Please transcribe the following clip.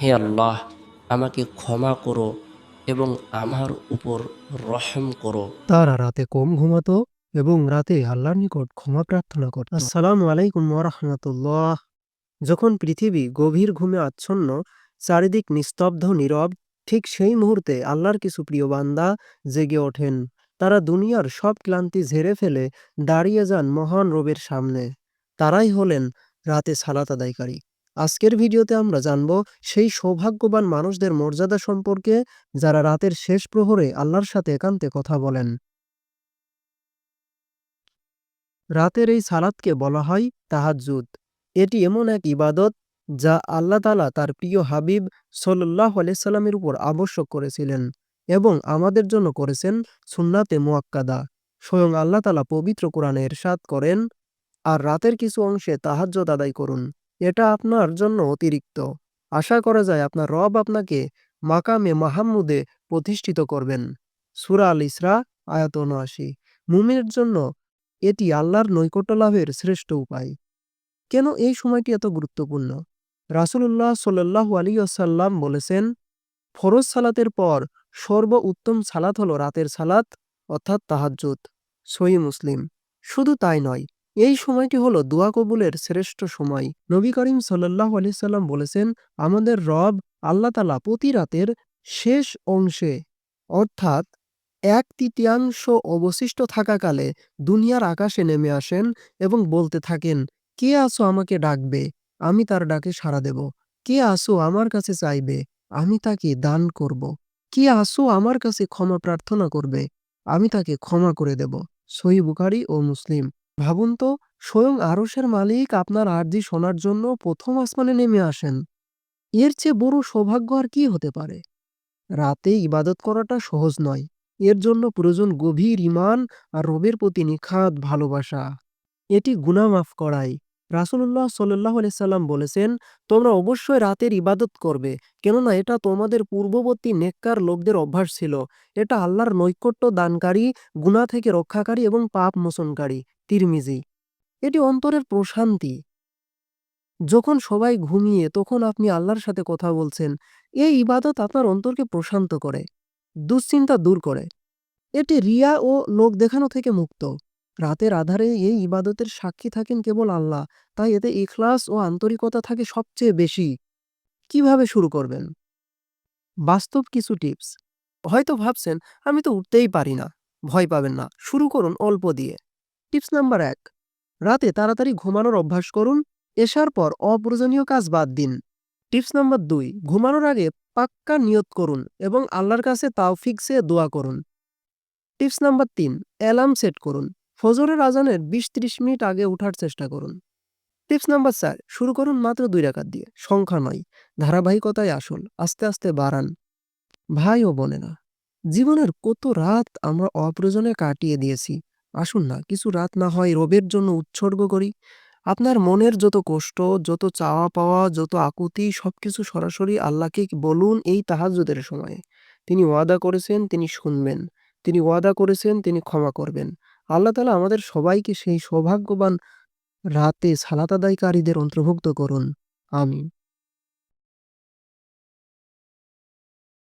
হে আল্লাহ, আমাকে ক্ষমা করো এবং আমার উপর রহম করো। তারা রাতে কম ঘুমাতো এবং রাতে আল্লাহর নিকট ক্ষমা প্রার্থনা করত। আসসালামু আলাইকুম ওরহমতুল্লাহ যখন পৃথিবী গভীর ঘুমে আচ্ছন্ন, চারিদিক নিস্তব্ধ, নীরব, ঠিক সেই মুহূর্তে আল্লাহর কিছু প্রিয় বান্দা জেগে ওঠেন। তারা দুনিয়ার সব ক্লান্তি ঝেড়ে ফেলে দাঁড়িয়ে যান মহান রবের সামনে। তারাই হলেন রাতে সালাত আদায়কারী। আজকের ভিডিওতে আমরা জানব সেই সৌভাগ্যবান মানুষদের মর্যাদা সম্পর্কে যারা রাতের শেষ প্রহরে আল্লাহর সাথে একান্তে কথা বলেন। রাতের এই সালাতকে বলা হয় তাহাজ্জুদ। এটি এমন এক ইবাদত যা আল্লাহ তালা তার প্রিয় হাবিব সল্লাহ আলাইসাল্লামের উপর আবশ্যক করেছিলেন এবং আমাদের জন্য করেছেন সুন্নাতে মুয়াক্কাদা। স্বয়ং আল্লাহ তালা পবিত্র কোরআনে এরশাদ করেন, আর রাতের কিছু অংশে তাহাজ্জত আদায় করুন। এটা আপনার জন্য অতিরিক্ত। আশা করা যায় আপনার রব আপনাকে মাকামে মাহাম্মুদে প্রতিষ্ঠিত করবেন। সুরা আল ইসরা, আয়াত উনআশি। মুমিনের জন্য এটি আল্লাহর নৈকট্য লাভের শ্রেষ্ঠ উপায়। কেন এই সময়টি এত গুরুত্বপূর্ণ? রাসুলুল্লাহ সাল্লাহ আলী আসাল্লাম বলেছেন, ফরজ সালাতের পর সর্ব উত্তম সালাত হল রাতের সালাত, অর্থাৎ তাহাজ্জুদ। সহি মুসলিম, শুধু তাই নয় এই সময়টি হলো দোয়া কবুলের শ্রেষ্ঠ সময়। নবী করিম সাল্লাহ সাল্লাম বলেছেন, আমাদের রব আল্লাহ তালা প্রতি রাতের শেষ অংশে, অর্থাৎ এক তৃতীয়াংশ অবশিষ্ট থাকাকালে দুনিয়ার আকাশে নেমে আসেন এবং বলতে থাকেন, কে আসো আমাকে ডাকবে? আমি তার ডাকে সাড়া দেব। কে আসো আমার কাছে চাইবে? আমি তাকে দান করব। কে আসো আমার কাছে ক্ষমা প্রার্থনা করবে? আমি তাকে ক্ষমা করে দেব। সহি বুখারি ও মুসলিম ভাবুন তো, স্বয়ং আরসের মালিক আপনার আর্জি শোনার জন্য প্রথম আসমানে নেমে আসেন। এর চেয়ে বড় সৌভাগ্য আর কি হতে পারে? রাতে ইবাদত করাটা সহজ নয়। এর জন্য প্রয়োজন গভীর ইমান আর রবের প্রতি নিখাত ভালোবাসা। এটি গুনামাফ করায় রাসুল্লাহ সাল্লাহ সাল্লাম বলেছেন, তোমরা অবশ্যই রাতের ইবাদত করবে, কেননা এটা তোমাদের পূর্ববর্তী নেককার লোকদের অভ্যাস ছিল। এটা আল্লাহর নৈকট্য দানকারী গুণা থেকে রক্ষাকারী এবং পাপ মোচনকারী। তিরমিজি, এটি অন্তরের প্রশান্তি। যখন সবাই ঘুমিয়ে, তখন আপনি আল্লাহর সাথে কথা বলছেন, এই ইবাদত আপনার অন্তরকে প্রশান্ত করে, দুশ্চিন্তা দূর করে। এটি রিয়া ও লোক দেখানো থেকে মুক্ত। রাতের আধারে এই ইবাদতের সাক্ষী থাকেন কেবল আল্লাহ। তাই এতে ইখলাস ও আন্তরিকতা থাকে সবচেয়ে বেশি। কীভাবে শুরু করবেন? বাস্তব কিছু টিপস। হয়তো ভাবছেন, আমি তো উঠতেই পারি না। ভয় পাবেন না। শুরু করুন অল্প দিয়ে। টিপস নাম্বার এক, রাতে তাড়াতাড়ি ঘুমানোর অভ্যাস করুন। এসার পর অপ্রয়োজনীয় কাজ বাদ দিন। টিপস নাম্বার দুই, ঘুমানোর আগে পাক্কা নিয়ত করুন এবং আল্লাহর কাছে তাওফিক সে দোয়া করুন। টিপস নাম্বার তিন, অ্যালার্ম সেট করুন। ফজরের আজানের বিশ ত্রিশ মিনিট আগে ওঠার চেষ্টা করুন। টিপস নাম্বার চার, শুরু করুন মাত্র দুই রাকাত দিয়ে। সংখ্যা নয়, ধারাবাহিকতায় আসুন, আস্তে আস্তে বাড়ান। ভাই ও বোনেরা, জীবনের কত রাত আমরা অপ্রয়োজনে কাটিয়ে দিয়েছি? আসুন না, কিছু রাত না হয় রবের জন্য উৎসর্গ করি। আপনার মনের যত কষ্ট, যত চাওয়া পাওয়া যত আকুতি, সবকিছু সরাসরি আল্লাহকে বলুন এই তাহাজ্জুদের সময়ে। তিনি ওয়াদা করেছেন, তিনি শুনবেন। তিনি ওয়াদা করেছেন, তিনি ক্ষমা করবেন। আল্লাহ তালা আমাদের সবাইকে সেই সৌভাগ্যবান রাতে সালাত আদায়কারীদের অন্তর্ভুক্ত করুন। আমিন।